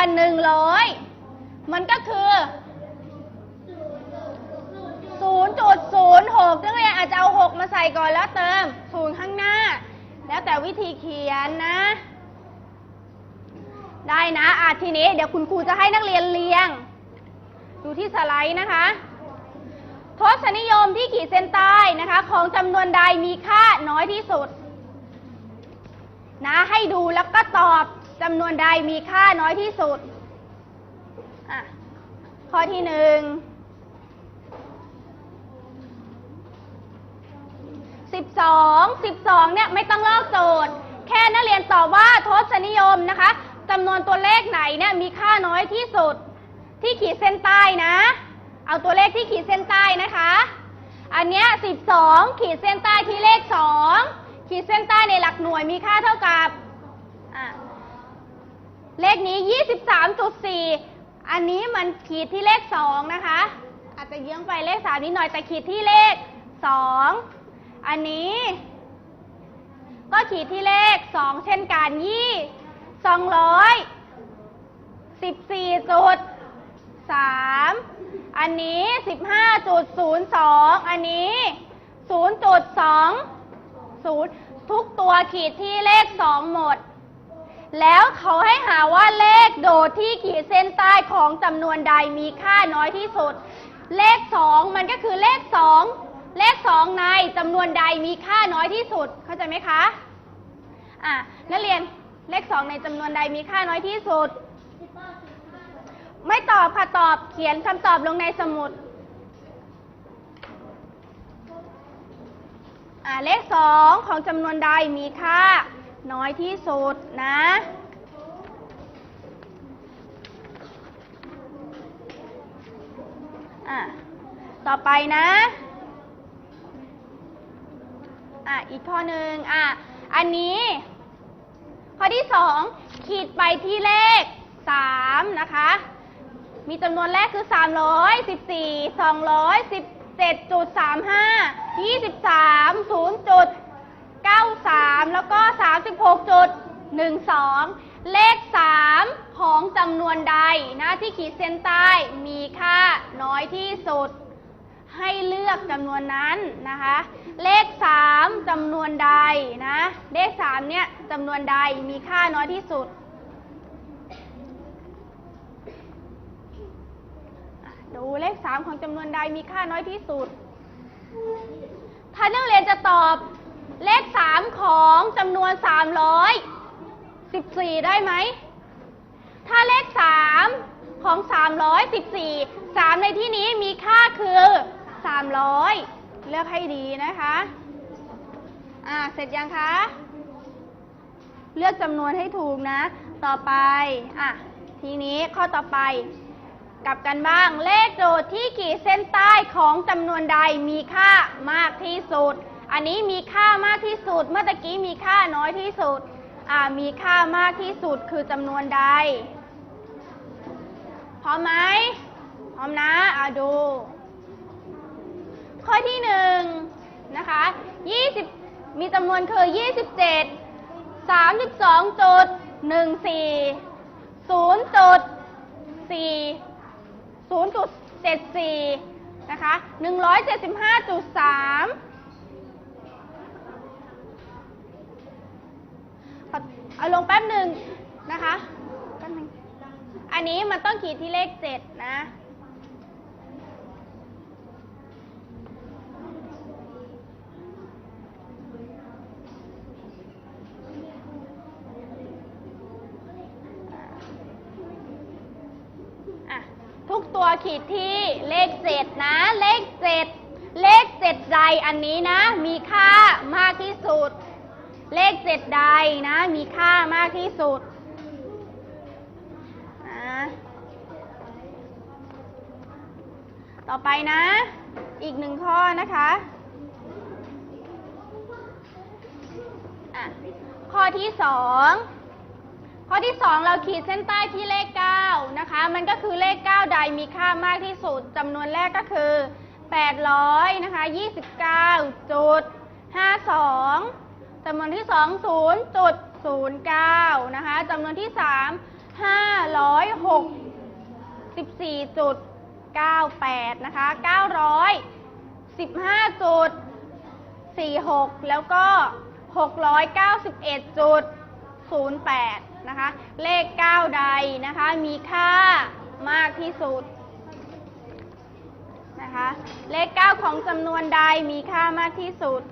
วนหนึ่งร้อยมันก็คือ0.06นักเรียนอาจจะเอา6มาใส่ก่อนแล้วเติม0ข้างหน้า แล้วแต่วิธีเขียนนะ ได้นะอะทีนี้เดี๋ยวคุณครูจะให้นักเรียนเรียง ดูที่สไลด์นะคะทศนิยมที่ขีดเส้นใต้นะคะ ของจำนวนใดมีค่าน้อยที่สุด นะให้ดูแล้วก็ตอบ จำนวนใดมีค่าน้อยที่สุด ข้อที่หนึ่งสิบสองสิบสองเนี่ยไม่ต้องลอกโจทย์ แค่นักเรียนตอบว่าทศนิยมนะคะจำนวนตัวเลขไหนเนี่ยมีค่าน้อยที่สุด ที่ขีดเส้นใต้นะ เอาตัวเลขที่ขีดเส้นใต้นะคะ อันเนี้ย12ขีดเส้นใต้ที่เลข2ขีดเส้นใต้ในหลักหน่วยมีค่าเท่ากับ เลขนี้ 23.4 อันนี้มันขีดที่เลข 2 นะคะ อาจจะเยื้องไปเลข 3 นิดหน่อยแต่ขีดที่เลข 2 อันนี้ ก็ขีดที่เลข 2 เช่นกันยี่200 14จุดสามอันนี้สิบห้าจุดศูนย์สองอันนี้ศูนย์จุดสองศูนย์ทุกตัวขีดที่เลขสองหมด แล้วเขาให้หาว่าเลขโดดที่ขีดเส้นใต้ของจำนวนใดมีค่าน้อยที่สุด เลขสองมันก็คือเลขสองเลขสองในจำนวนใดมีค่าน้อยที่สุด เข้าใจไหมคะ อะนักเรียนเลขสองในจำนวนใดมีค่าน้อยที่สุด ไม่ตอบค่ะตอบเขียนคำตอบลงในสมุด อ่าเลขสองของจำนวนใดมีค่า น้อยที่สุดนะ อะ ต่อไปนะ อะ อีกข้อหนึ่งอะ อันนี้ ข้อที่สองขีดไปที่เลขสามนะคะ มีจำนวนแรกคือ314 217.35 23 93 แล้วก็ 36.12 เลข 3 ของจำนวนใดนะที่ขีดเส้นใต้มีค่าน้อยที่สุด ให้เลือกจำนวนนั้นนะคะ เลข 3จำนวนใดนะเลข 3 เนี่ยจำนวนใดมีค่าน้อยที่สุดดูเลข 3 ของจำนวนใดมีค่าน้อยที่สุด ถ้านักเรียนจะตอบ เลข 3 ของจำนวน 314 ได้ไหม ถ้าเลข 3 ของ 314 3 ในที่นี้มีค่าคือ 300 เลือกให้ดีนะคะ อ่า เสร็จยังคะ เลือกจำนวนให้ถูกนะ ต่อไป อะ ทีนี้ข้อต่อไปกลับกันบ้างเลขโจทย์ที่ขีดเส้นใต้ของจำนวนใดมีค่ามากที่สุด อันนี้มีค่ามากที่สุด เมื่อตะกี้มีค่าน้อยที่สุด อ่า มีค่ามากที่สุดคือจำนวนใด พร้อมไหม พร้อมนะ อ่าดู ข้อที่หนึ่งนะคะ20มีจำนวนคือ27 32จุด14 0จุด4 0.74นะคะ175.3ขอเเอาลงแป๊บหนึ่งนะคะแป๊บหนึ่งอันนี้มันต้องขีดที่เลข7นะอะทุกตัวขีดที่เลขเจ็ดนะ เลขเจ็ดเลขเจ็ดใดอันนี้นะ มีค่ามากที่สุด เลขเจ็ดใดนะ มีค่ามากที่สุดนะต่อไปนะ อีกหนึ่งข้อนะคะะข้อที่สองข้อที่2เราขีดเส้นใต้ที่เลข9นะคะ มันก็คือเลข9ใดมีค่ามากที่สุดจำนวนแรกก็คือ800นะคะ29.52จ จำนวนที่2 0.09นย์จุดศูนย์เก้านะคะจำนวนที่3 500ร้อยหกสิบสี่จุดเก้าแปดนะคะเก้าร้อยสิบห้าจุดสี่หกแล้วก็หกร้อยเก้าสิบเอ็ดจุดศูนย์แปดนะคะ เลขเก้าใดนะคะ มีค่ามากที่สุดนะคะ เลขเก้าของจำนวนใดมีค่ามากที่สุด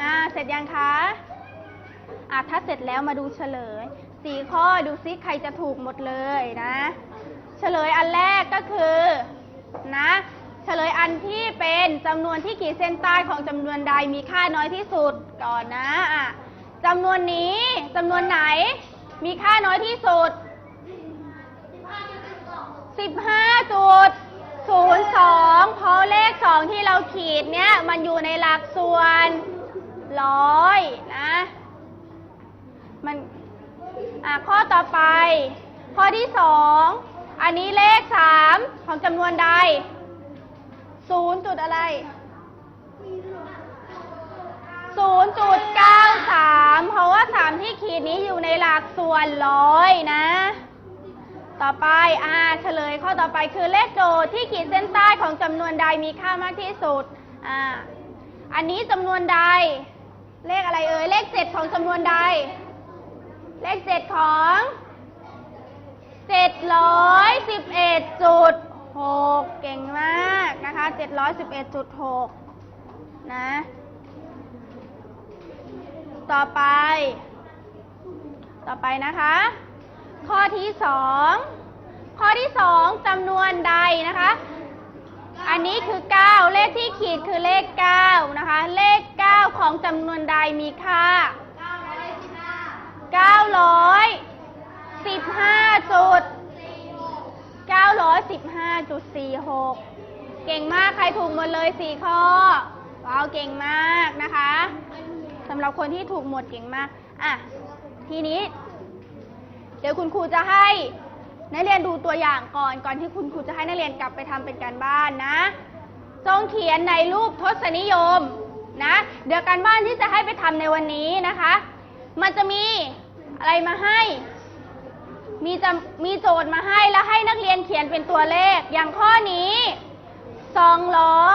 อ่า เสร็จยังคะอะถ้าเสร็จแล้วมาดูเฉลย สี่ข้อดูซิใครจะถูกหมดเลยนะ เฉลยอันแรกก็คือนะเฉลยอันที่เป็นจำนวนที่ขีดเส้นใต้ของจำนวนใดมีค่าน้อยที่สุดก่อนนะอะจำนวนนี้จำนวนไหน มีค่าน้อยที่สุด15.02 เพราะเลข 2 ที่เราขีดเนี่ยมันอยู่ในหลักส่วน ร้อยนะ มันอะข้อต่อไป ข้อที่2อันนี้เลข3ของจำนวนใด0จุดอะไร0.93เก้าสามเพราะว่า3ที่ขีดนี้อยู่ในหลักส่วนร้อยนะ ต่อไปอ่าเฉลยข้อต่อไปคือเลขโจทย์ที่ขีดเส้นใต้ของจำนวนใดมีค่ามากที่สุดอ่าอันนี้จำนวนใด เลขอะไรเอ่ย เลขเจ็ดของจำนวนใด เลขเจ็ดของเจ็ดร้อยสิบเอ็ดจุดหกเก่งมากนะคะเจ็ดร้อยสิบเอ็ดจุดหกนะ ต่อไป ต่อไปนะคะ ข้อที่สองข้อที่สองจำนวนใดนะคะ อันนี้คือ 9 เลขที่ขีดคือเลข 9 นะคะ เลข 9 ของจำนวนใดมีค่า 915จุด915.46 เก่งมากใครถูกหมดเลย 4 ข้อ ว้าว เก่งมากนะคะสำหรับคนที่ถูกหมดเก่งมาก อะ ทีนี้ เดี๋ยวคุณครูจะให้ นักเรียนดูตัวอย่างก่อนก่อนที่คุณครูจะให้นักเรียนกลับไปทำเป็นการบ้านนะจงเขียนในรูปทศนิยมนะ เดี๋ยวการบ้านที่จะให้ไปทำในวันนี้นะคะ มันจะมีอะไรมาให้ มีจะมีโจทย์มาให้แล้วให้นักเรียนเขียนเป็นตัวเลข อย่างข้อนี้200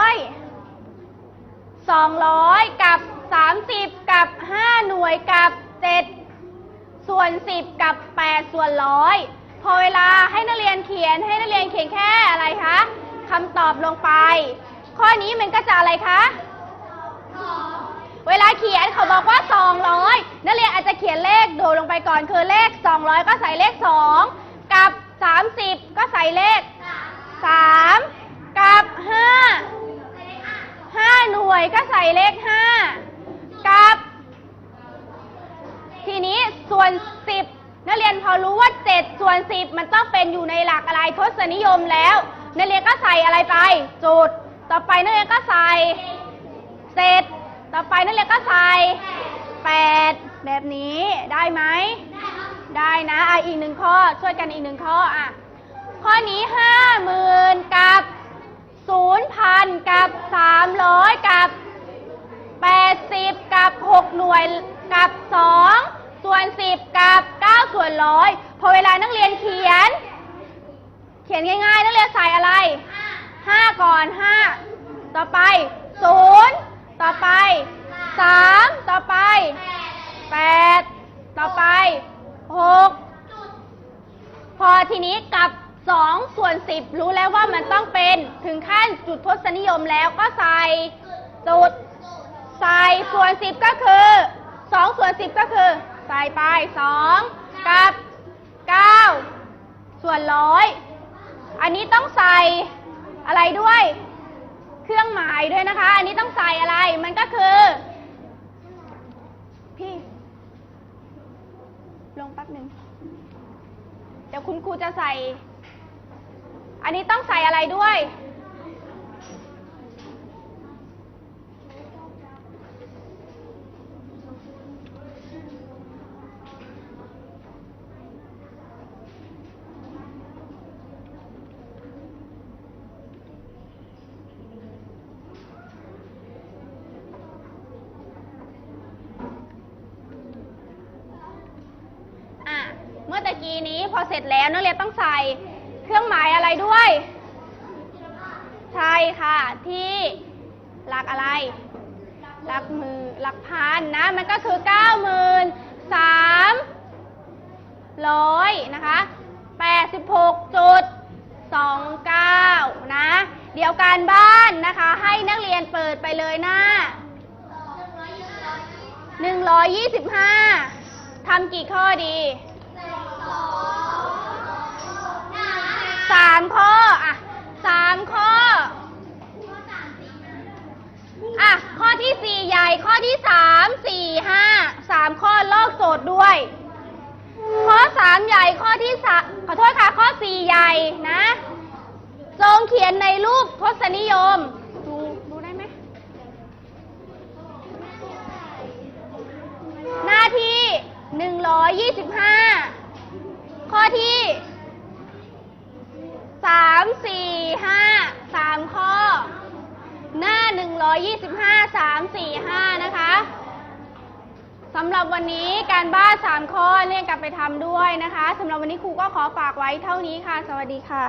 200กับ30กับ5หน่วยกับ7ส่วน10กับ8ส่วนร้อย พอเวลาให้นักเรียนเขียนให้นักเรียนเขียนแค่อะไรคะคำตอบลงไป ข้อนี้มันก็จะอะไรคะเวลาเขียนเขาบอกว่า 200 นักเรียนอาจจะเขียนเลขโดดลงไปก่อนคือเลข 200 ก็ใส่เลข 2 กับ 30 ก็ใส่เลข 3 กับ 5 5 หน่วยก็ใส่เลข 5 กับ ทีนี้ส่วน 10 นักเรียนพอรู้ว่า7ส่วน10 มันต้องเป็นอยู่ในหลักอะไรทศนิยมแล้ว นักเรียนก็ใส่อะไรไป จุด ต่อไปนักเรียนก็ใส่เศษต่อไปนักเรียนก็ใส่8แบบนี้ได้ไหมได้นะอะอีกหนึ่งข้อช่วยกันอีกหนึ่งข้ออะข้อนี้ห้าหมื่นกับศูนย์พันกับสามร้อยกับ80กับ6หน่วยกับ2ส่วน10กับ ส่วนร้อย พอเวลานักเรียนเขียน เขียนง่ายๆ นักเรียนใส่อะไร5ก่อน5ต่อไป0ต่อไป3ต่อไป8ต่อไป6พอทีนี้กับ2ส่วน10รู้แล้วว่ามันต้องเป็นถึงขั้นจุดทศนิยมแล้วก็ใส่จุดใส่ส่วน10ก็คือ2ส่วน10ก็คือ ใส่ไป2 กับ9ส่วนร้อยอันนี้ต้องใส่อะไรด้วย เครื่องหมายด้วยนะคะ อันนี้ต้องใส่อะไรมันก็คือ พี่ ลงแป๊บหนึ่งเดี๋ยวคุณครูจะใส่ อันนี้ต้องใส่อะไรด้วย กี้นี้พอเสร็จแล้วนักเรียนต้องใส่เครื่องหมายอะไรด้วย ใช่ค่ะ ที่หลักอะไรหลักมือหลักพันนะมันก็คือเก้าหมื่นสามร้อยนะคะแปดสิบหกจุดสองเก้านะ เดี๋ยวการบ้านนะคะ ให้นักเรียนเปิดไปเลยหน้าหนึ่งร้อยยี่สิบห้าทำกี่ข้อดี สามข้ออะสามข้อ อะ ข้อที่สี่ใหญ่ข้อที่สามสี่ห้าสามข้อลอกโจทย์ด้วย ข้อสามใหญ่ข้อที่สามขอโทษค่ะ ข้อสี่ใหญ่นะจงเขียนในรูปทศนิยมดูดูได้ไหมหน้าที่หนึ่งร้อยยี่สิบห้า ข้อที่สามสี่ห้าสามข้อ หน้าหนึ่งร้อยยี่สิบห้าสามสี่ห้านะคะสำหรับวันนี้การบ้านสามข้อเรียนกลับไปทำด้วยนะคะสำหรับวันนี้ครูก็ขอฝากไว้เท่านี้ค่ะ สวัสดีค่ะ